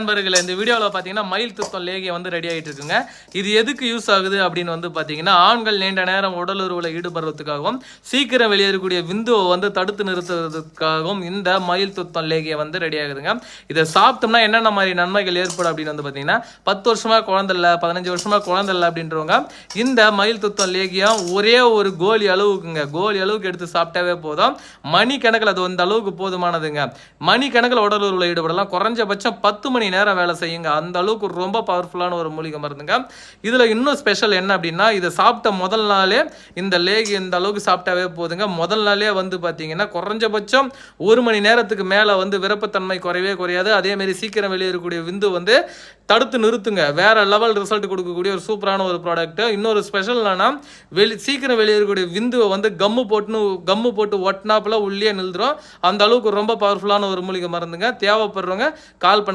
நண்பர்களே இந்த வீடியோவில் பார்த்தீங்கன்னா மயில் துத்தம் லேகியம் வந்து ரெடி ஆகிட்டு இருக்குங்க. இது எதுக்கு யூஸ் ஆகுது அப்படின்னு வந்து பார்த்தீங்கன்னா ஆண்கள் நீண்ட நேரம் உடலுறவில் ஈடுபடுறதுக்காகவும் சீக்கிரம் வெளியேறக்கூடிய விந்துவை வந்து தடுத்து நிறுத்துறதுக்காகவும் இந்த மயில் துத்தம் லேகியம் வந்து ரெடி ஆகுதுங்க. இதை சாப்பிட்டோம்னா என்னென்ன மாதிரி நன்மைகள் ஏற்படும் அப்படின்னு வந்து பார்த்தீங்கன்னா பத்து வருஷமாக குழந்தைல பதினஞ்சு வருஷமாக குழந்தைல இல்லை அப்படின்றவங்க இந்த மயில் துத்தம் லேகியம் ஒரே ஒரு கோலி அளவுக்குங்க. கோலி அளவுக்கு எடுத்து சாப்பிட்டாவே போதும். மணி கணக்கில் அது அந்த அளவுக்கு போதுமானதுங்க. மணி கணக்கில் உடல் உருவில் ஈடுபடலாம். குறைஞ்சபட்சம் பத்து மணி நேரம் வேலை செய்யுங்க. அந்த அளவுக்கு ரொம்ப பவர்ஃபுல்லான ஒரு மூலிகை மருந்துங்க. இதில் இன்னும் ஸ்பெஷல் என்ன அப்படின்னா இதை சாப்பிட்ட முதல் நாளே இந்த லேகி இந்த அளவுக்கு சாப்பிட்டாவே போதுங்க. முதல் நாளே வந்து பார்த்தீங்கன்னா குறைஞ்சபட்சம் ஒரு மணி நேரத்துக்கு மேலே வந்து விருப்பத்தன்மை குறையவே குறையாது. அதேமாரி சீக்கிரம் வெளியேறக்கூடிய விந்து வந்து தடுத்து நிறுத்துங்க. வேற லெவல் ரிசல்ட் கொடுக்கக்கூடிய ஒரு சூப்பரான ஒரு ப்ராடக்ட் இன்னொரு ஸ்பெஷல் என்னன்னா வெளி சீக்கிரம் வெளியேறக்கூடிய விந்துவை வந்து கம்மு போட்டுன்னு கம்மு போட்டு ஒட்டினாப்புல உள்ளே நிறுத்துறோம் அந்த அளவுக்கு ரொம்ப பவர்ஃபுல்லான ஒரு மூலிகை மருந்துங்க. தேவைப்படுறவங்க கால் பண்ண